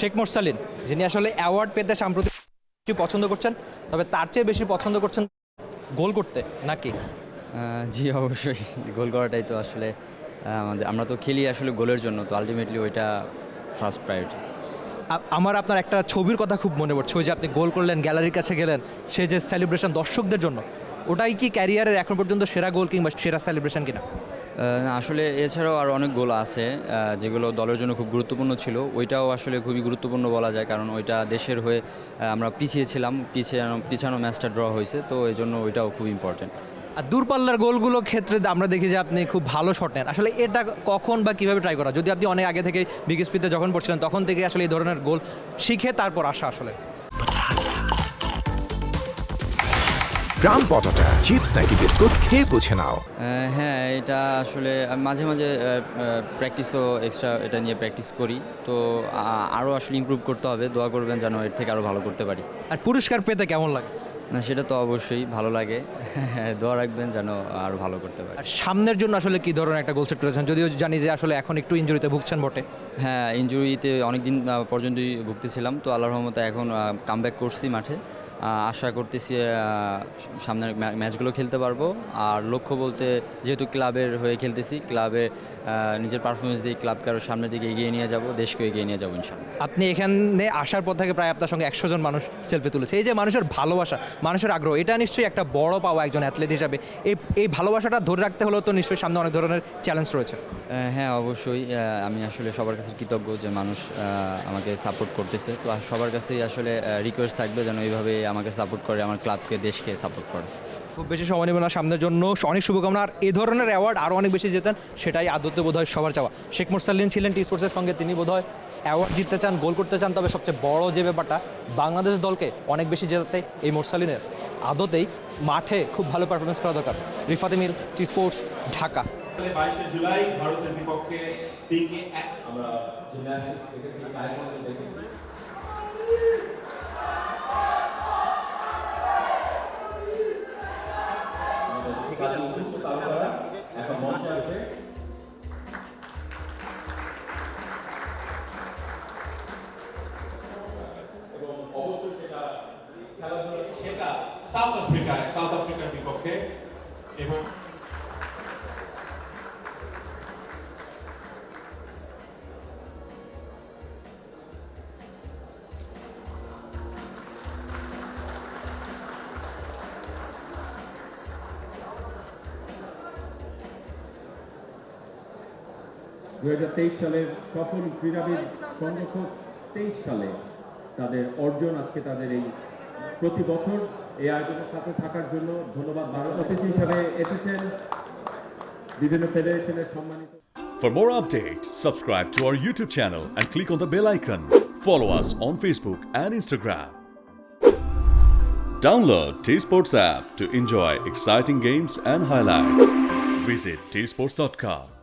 শেখ মোরসালিন যিনি আসলে অ্যাওয়ার্ড পেতে সাম্প্রতিক পছন্দ করছেন তবে তার চেয়ে বেশি পছন্দ করছেন গোল করতে নাকি? জি অবশ্যই। গোল করাটাই তো আসলে আমাদের আমরা তো খেলি আসলে গোলের জন্য তো আলটিমেটলি ওইটা ফার্স্ট প্রায়োরিটি আমার আপনার একটা ছবির কথা খুব মনে পড়ছে ওই যে আপনি গোল করলেন গ্যালারির কাছে গেলেন সে যে সেলিব্রেশন দর্শকদের জন্য ওটাই কি ক্যারিয়ারের এখন পর্যন্ত সেরা গোল কিংবা সেরা সেলিব্রেশন কিনা? না আসলে এছাড়াও আর অনেক গোল আছে যেগুলো দলের জন্য খুব গুরুত্বপূর্ণ ছিল। ওইটাও আসলে খুবই গুরুত্বপূর্ণ বলা যায়, কারণ ওইটা দেশের হয়ে আমরা পিছিয়ে ছিলাম পিছিয়ে পিছানো ম্যাচটা ড্র হয়েছে, তো এই জন্য ওইটাও খুব ইম্পর্টেন্ট আর দূরপাল্লার গোলগুলোর ক্ষেত্রে আমরা দেখি যে আপনি খুব ভালো শট নেন। আসলে এটা কখন বা কীভাবে ট্রাই করা? যদি আপনি অনেক আগে থেকে বিগেসপিতে যখন পড়ছিলেন, তখন থেকে আসলে এই ধরনের গোল শিখে তারপর আসা আসলে। গ্রাম পটাটা চিপস নাকি বিস্কুট খেয়ে বুঝে নাও? হ্যাঁ এটা আসলে মাঝে মাঝে প্র্যাকটিসও এক্সট্রা এটা নিয়ে প্র্যাকটিস করি। তো আরও আসলে ইমপ্রুভ করতে হবে। দোয়া করবেন যেন এর থেকে আরও ভালো করতে পারি। আর পুরস্কার পেতে কেমন লাগে? না সেটা তো অবশ্যই ভালো লাগে। দোয়া রাখবেন যেন আরও ভালো করতে পারি। আর সামনের জন্য আসলে কি ধরনের একটা গোল সেট করেছেন? যদিও জানি যে আসলে এখন একটু ইঞ্জুরিতে ভুগছেন বটে। হ্যাঁ ইনজুরিতে অনেক দিন পর্যন্তই ভুগতেছিলাম। তো আল্লাহর রহমতে এখন কামব্যাক করছি মাঠে। আশা করতেছি সামনের ম্যাচগুলো খেলতে পারব। আর লক্ষ্য বলতে যেহেতু ক্লাবের হয়ে খেলতেছি ক্লাবে নিজের পারফরমেন্স দিয়ে ক্লাবকে আরও সামনের দিকে এগিয়ে নিয়ে যাব দেশকে এগিয়ে নিয়ে যাব ইনশাল্লাহ আপনি এখানে আসার পর থেকে প্রায় আপনার সঙ্গে একশো জন মানুষ সেলফি তুলেছে। এই যে মানুষের ভালোবাসা মানুষের আগ্রহ এটা নিশ্চয়ই একটা বড় পাওয়া একজন অ্যাথলেট হিসাবে। এই এই ভালোবাসাটা ধরে রাখতে হলেও তো নিশ্চয়ই সামনে অনেক ধরনের চ্যালেঞ্জ রয়েছে। হ্যাঁ অবশ্যই। আমি আসলে সবার কাছে কৃতজ্ঞ যে মানুষ আমাকে সাপোর্ট করতেছে। তো সবার কাছেই আসলে রিকোয়েস্ট থাকবে যেন এইভাবে আমাকে সাপোর্ট করে আমার ক্লাবকে দেশকে সাপোর্ট করে। খুব বেশি সময় নেবেন না সামনের জন্য। অনেক শুভকামনা। আর এই ধরনের অ্যাওয়ার্ড আরও অনেক বেশি জেতেন সেটাই আদতে বোধ হয় সবার চাওয়া। শেখ মুরসাল্লিন ছিলেন টি স্পোর্টসের সঙ্গে তিনি বোধ হয় অ্যাওয়ার্ড জিততে চান গোল করতে চান তবে সবচেয়ে বড় যে ব্যাপারটা বাংলাদেশ দলকে অনেক বেশি জেতাতে এই মোরসালিনের আদতেই মাঠে খুব ভালো পারফরমেন্স করা দরকার। রিফাতে মির টি স্পোর্টস ঢাকা। বাইশে জুলাই ভারতের বিপক্ষে তিনকে এক আমরা জিমন্যাস্টিক্স দেখেছি। সেটা সাউথ আফ্রিকায় সাউথ আফ্রিকার বিপক্ষে এবং দু সালের সফল ক্রীড়াবিদ সংগঠক তেইশ সালে তাদের অর্জন, আজকে তাদের এই প্রতি বছর এই আয়োজনের সাথে থাকার জন্য ধন্যবাদ অতিথি হিসাবে এসেছেন বিভিন্ন ফেডারেশনের সম্মানিত For more updates, subscribe to our YouTube channel and click on the bell icon. Follow us on Facebook and Instagram. Download T Sports app to enjoy exciting games and highlights. Visit tsports.com.